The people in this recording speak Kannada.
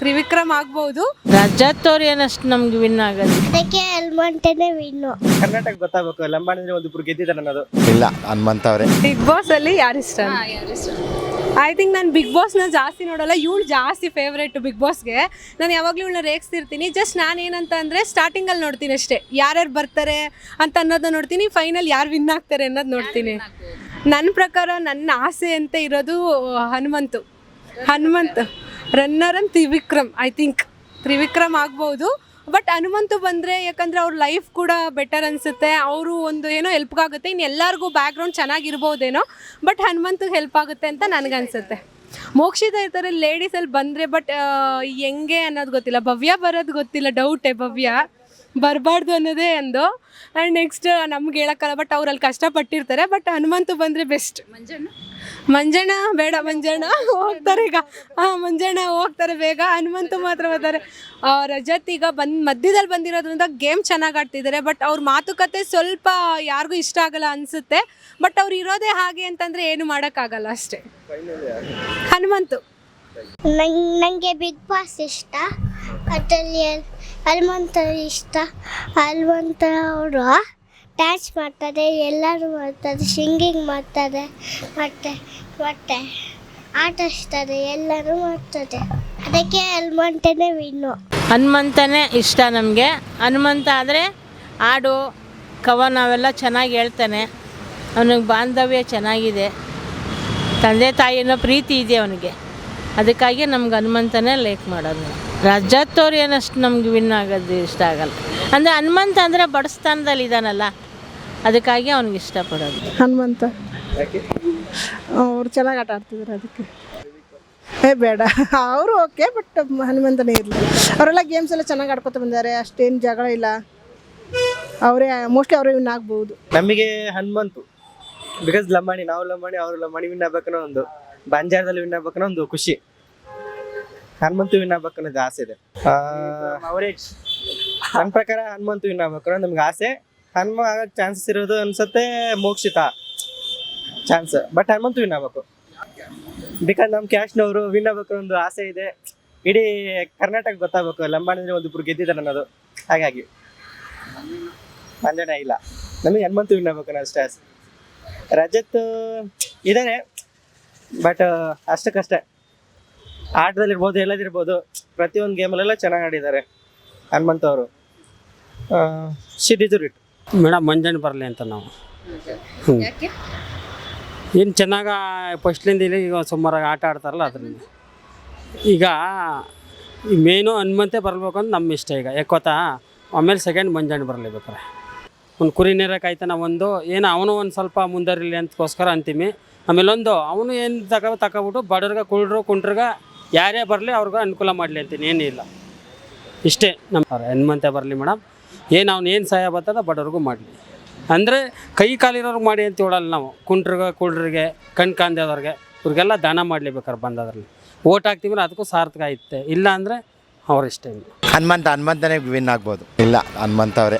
ತ್ರಿವಿಕ್ರಮ್ ಆಗ್ಬಹುದು ರಜತ್ ಏನಷ್ಟು ನಮ್ಗೆ ವಿನ್ ಆಗೋದು ಅದಕ್ಕೆ ಹನುಮಂತನೇ ವಿನ್ನು ಕರ್ನಾಟಕ ಗೊತ್ತಾಗಬೇಕು ಲಂಬಾಣಿ ಒಂದು ಇಬ್ರು ಗೆದ್ದಿದ್ದಾರೆ ಅನ್ನೋದು. ಇಲ್ಲ ಹನುಮಂತ ಅವರೇ. ಬಿಗ್ ಬಾಸ್ ಅಲ್ಲಿ ಯಾರು ಇಷ್ಟ? ಐ ಥಿಂಕ್ ನಾನು ಬಿಗ್ ಬಾಸ್ನ ಜಾಸ್ತಿ ನೋಡಲ್ಲ ಇವಳು ಜಾಸ್ತಿ ಫೇವ್ರೇಟ್ ಬಿಗ್ ಬಾಸ್ಗೆ ನಾನು ಯಾವಾಗಲೂ ಇವಳನ್ನ ರೇಗಿಸ್ತಿರ್ತೀನಿ ಜಸ್ಟ್ ನಾನು ಏನಂತ ಅಂದರೆ ಸ್ಟಾರ್ಟಿಂಗಲ್ಲಿ ನೋಡ್ತೀನಿ ಅಷ್ಟೇ. ಯಾರ್ಯಾರು ಬರ್ತಾರೆ ಅಂತ ಅನ್ನೋದನ್ನ ನೋಡ್ತೀನಿ ಫೈನಲ್ ಯಾರು ವಿನ್ ಆಗ್ತಾರೆ ಅನ್ನೋದು ನೋಡ್ತೀನಿ. ನನ್ನ ಪ್ರಕಾರ ನನ್ನ ಆಸೆ ಅಂತ ಇರೋದು Hanumanthu. Hanumanth. Runner and Trivikram I think Trivikram ಆಗ್ಬೋದು. ಬಟ್ ಹನುಮಂತು ಬಂದರೆ ಯಾಕಂದರೆ ಅವ್ರ ಲೈಫ್ ಕೂಡ ಬೆಟರ್ ಅನಿಸುತ್ತೆ. ಅವರು ಒಂದು ಏನೋ ಹೆಲ್ಪ್ ಆಗುತ್ತೆ. ಇನ್ನು ಎಲ್ಲರಿಗೂ ಬ್ಯಾಕ್ಗ್ರೌಂಡ್ ಚೆನ್ನಾಗಿರ್ಬೋದೇನೋ ಬಟ್ ಹನುಮಂತಿಗೆ ಹೆಲ್ಪ್ ಆಗುತ್ತೆ ಅಂತ ನನಗನ್ಸುತ್ತೆ. ಮೋಕ್ಷಿತ ಇರ್ತಾರೆ ಲೇಡೀಸಲ್ಲಿ ಬಂದರೆ ಬಟ್ ಹೆಂಗೆ ಅನ್ನೋದು ಗೊತ್ತಿಲ್ಲ. ಭವ್ಯ ಬರೋದು ಗೊತ್ತಿಲ್ಲ ಡೌಟೇ ಭವ್ಯ. ಬರಬಾರ್ದು ಅನ್ನೋದೇ ಅಂದು ಆ್ಯಂಡ್ ನೆಕ್ಸ್ಟ್ ನಮ್ಗೆ ಹೇಳೋಕ್ಕಲ್ಲ ಬಟ್ ಅವ್ರಲ್ಲಿ ಕಷ್ಟಪಟ್ಟಿರ್ತಾರೆ ಬಟ್ ಹನುಮಂತು ಬಂದರೆ ಬೆಸ್ಟ್ ಮಂಜಣ್ಣ? ಬೇಡ ಮಂಜಣ್ಣ, ಹೋಗ್ತಾರೆ ಈಗ. ಹಾಂ ಮಂಜಣ್ಣ ಹೋಗ್ತಾರೆ ಬೇಗ. ಹನುಮಂತು ಮಾತ್ರ ಬರ್ತಾರೆ ರಜತ್ ಈಗ ಬಂದ್, ಮಧ್ಯದಲ್ಲಿ ಬಂದಿರೋದ್ರಿಂದ ಗೇಮ್ ಚೆನ್ನಾಗಿ ಆಡ್ತಿದ್ದಾರೆ ಬಟ್ ಅವ್ರ ಮಾತುಕತೆ ಸ್ವಲ್ಪ ಯಾರಿಗೂ ಇಷ್ಟ ಆಗಲ್ಲ ಅನಿಸುತ್ತೆ. ಬಟ್ ಅವ್ರು ಇರೋದೇ ಹಾಗೆ ಅಂತಂದರೆ ಏನು ಮಾಡೋಕ್ಕಾಗಲ್ಲ ಅಷ್ಟೇ. ಹನುಮಂತು. ನಂಗೆ ಬಿಗ್ ಬಾಸ್ ಇಷ್ಟ. ಅದರಲ್ಲಿ ಹನುಮಂತ ಇಷ್ಟ. ಹನುಮಂತ ಅವರು ಡ್ಯಾನ್ಸ್ ಮಾಡ್ತಾರೆ, ಎಲ್ಲರೂ ಮಾಡ್ತಾರೆ ಸಿಂಗಿಂಗ್ ಮಾಡ್ತಾರೆ, ಮತ್ತೆ, ಮತ್ತು ಆಟಿಸ್ತಾರೆ ಎಲ್ಲರೂ ಮಾಡ್ತಾರೆ. ಅದಕ್ಕೆ ಹನುಮಂತನೇ ವಿನ್ನು ಹನುಮಂತನೇ ಇಷ್ಟ ನಮಗೆ. ಹನುಮಂತ ಆದರೆ ಹಾಡು ಕವನ ಅವೆಲ್ಲ ಚೆನ್ನಾಗಿ ಹೇಳ್ತಾನೆ. ಅವನಿಗೆ ಬಾಂಧವ್ಯ ಚೆನ್ನಾಗಿದೆ. ತಂದೆ ತಾಯಿನೋ ಪ್ರೀತಿ ಇದೆ ಅವನಿಗೆ. ಅದಕ್ಕಾಗಿ ನಮ್ಗೆ ಹನುಮಂತನೇ ಲೈಕ್ ಮಾಡೋದು. ರಜತ್ ಅವ್ರು ಏನಷ್ಟು ನಮ್ಗೆ ವಿನ್ ಆಗೋದು ಇಷ್ಟ ಆಗಲ್ಲ. ಅಂದರೆ ಹನುಮಂತ ಅಂದರೆ ಬಡಸ್ತಾನದಲ್ಲಿ ಇದ್ದಾನಲ್ಲ. ಅದಕ್ಕಾಗಿ ಅವ್ನಿಗೆ ಇಷ್ಟಪಡೋದು. ಹನುಮಂತ. ಅವ್ರು ಚೆನ್ನಾಗಿ ಆಟ ಆಡ್ತಿದ್ರು ಅದಕ್ಕೆ. ಏ ಬೇಡ. ಅವರು ಓಕೆ ಬಟ್ ಹನುಮಂತನೇ ಇರಲಿ. ಅವರೆಲ್ಲ ಗೇಮ್ಸ್ ಎಲ್ಲ ಚೆನ್ನಾಗಿ ಆಡ್ಕೊತ ಬಂದಿದ್ದಾರೆ ಅಷ್ಟೇನು ಜಗಳ ಇಲ್ಲ. ಅವರೇ ಮೋಸ್ಟ್ಲಿ ಅವರು ವಿನ್ ಆಗ್ಬೋದು. ನಮಗೆ ಹನುಮಂತು. ಬಿಕಾಸ್ ಲಂಬಾಣಿ ನಾವು ಲಂಬಾಣಿ ಅವರು ಲಂಬಾಣಿ ವಿನ್ ಆಗ್ಬೇಕನ್ನೋ ಒಂದು ಬಂಜಾರದಲ್ಲಿ ವಿನ್ ಆಗ್ಬೇಕನ್ನೋ ಒಂದು ಖುಷಿ. ಹನುಮಂತು ವಿನ್ ಆಗ್ಬೇಕನ್ನೋದು ಆಸೆ ಇದೆ. ನನ್ನ ಪ್ರಕಾರ ಹನುಮಂತು ವಿನ್ ಆಗ್ಬೇಕನ್ನೋ ನಮ್ಗೆ ಆಸೆ. ಹನುಮ ಆಗಕ್ಕೆ ಚಾನ್ಸಸ್ ಇರೋದು ಅನ್ಸುತ್ತೆ Mokshitha chance but Hanumanthu win ಆಗ್ಬೇಕು. ಬಿಕಾಸ್ ನಮ್ಮ ಕ್ಯಾಶ್ನವರು ವಿನ್ ಆಗ್ಬೇಕು ಒಂದು ಆಸೆ ಇದೆ. ಇಡೀ ಕರ್ನಾಟಕ ಗೊತ್ತಾಗಬೇಕು. ಅಂದ್ರೆ ಒಂದಿಬ್ರು ಗೆದ್ದಿದ್ದಾರೆ ಅನ್ನೋದು. ಹಾಗಾಗಿ. ಮಂಜಣ್ಣ ಇಲ್ಲ. ನಮಗೆ ಹನುಮಂತು ವಿನ್ ಆಗ್ಬೇಕು ಅಷ್ಟೇ ಆಸೆ. ರಜತ್ ಇದ್ದಾರೆ ಬಟ್ ಅಷ್ಟಕ್ಕಷ್ಟೇ. ಆಟದಲ್ಲಿರ್ಬೋದು ಎಲ್ಲದಿರ್ಬೋದು ಪ್ರತಿಯೊಂದು ಗೇಮಲ್ಲೆಲ್ಲ ಚೆನ್ನಾಗಿ ಆಡಿದ್ದಾರೆ ಹನುಮಂತ ಅವರು. ಶಿ ಡಿಸರ್ವ್ ಇಟ್ ಮೇಡಮ್ ಮಂಜಾನೆ ಬರಲಿ ಅಂತ ನಾವು. ಏನು ಚೆನ್ನಾಗ ಫಸ್ಟ್ಲಿಂದ ಇಲ್ಲಿ ಈಗ ಸುಮಾರಾಗಿ ಆಟ ಆಡ್ತಾರಲ್ಲ ಅದರಿಂದ. ಈಗ ಮೇನು ಹನುಮಂತೆ ಬರಬೇಕು ಅಂತ ನಮ್ಮ ಇಷ್ಟ ಈಗ. ಯಾಕೋತಾ ಆಮೇಲೆ ಸೆಕೆಂಡ್ ಮಂಜಾನೆ ಬರಲಿ ಬೇಕಾರೆ. ಒಂದು ಕುರಿ ನೀರ ಕಾಯ್ತಾನ ಒಂದು ಏನು ಅವನು ಒಂದು ಸ್ವಲ್ಪ ಮುಂದರಿಲಿ ಅಂತಕ್ಕೋಸ್ಕರ ಅಂತೀವಿ ಆಮೇಲೆ ಒಂದು ಅವನು ಏನು ತಕ ತಗೊಬಿಟ್ಟು ಬಡವ್ರಿಗೆ ಕುಳ್ರು ಕುಂಟ್ರಿಗೆ ಯಾರೇ ಬರಲಿ ಅವ್ರಿಗೆ ಅನುಕೂಲ ಮಾಡಲಿ ಅಂತೀನಿ ಏನಿಲ್ಲ. ಇಷ್ಟೇ. ನಮ್ಮ ಹನುಮಂತೆ ಬರಲಿ ಮೇಡಮ್. ಏನು ಅವ್ನು ಏನು ಸಹಾಯ ಬರ್ತದ ಬಡವ್ರಿಗೂ ಮಾಡಲಿ. ಅಂದರೆ ಕೈ ಕಾಲಿರೋರ್ಗೆ ಮಾಡಿ ಅಂತ ಹೇಳಲ್ಲ ನಾವು. ಕುಂಟ್ರಿಗೆ ಕುಳ್ರಿಗೆ ಕಣ್ ಕಾಂದವ್ರಿಗೆ ಇವ್ರಿಗೆಲ್ಲ ದಾನ ಮಾಡಲಿ ಬೇಕಾದ್ರೆ ಬಂದದ್ರಲ್ಲಿ. ಓಟ್ ಹಾಕ್ತೀವಿ ಅದಕ್ಕೂ ಸಾರ್ಥಕ ಆಯ್ತೆ ಇಲ್ಲ ಅಂದರೆ ಅವ್ರ ಇಷ್ಟ ಹನುಮಂತ, ಹನುಮಂತನೇ ವಿನ್ ಆಗ್ಬೋದು. ಇಲ್ಲ ಹನುಮಂತ ಅವರೇ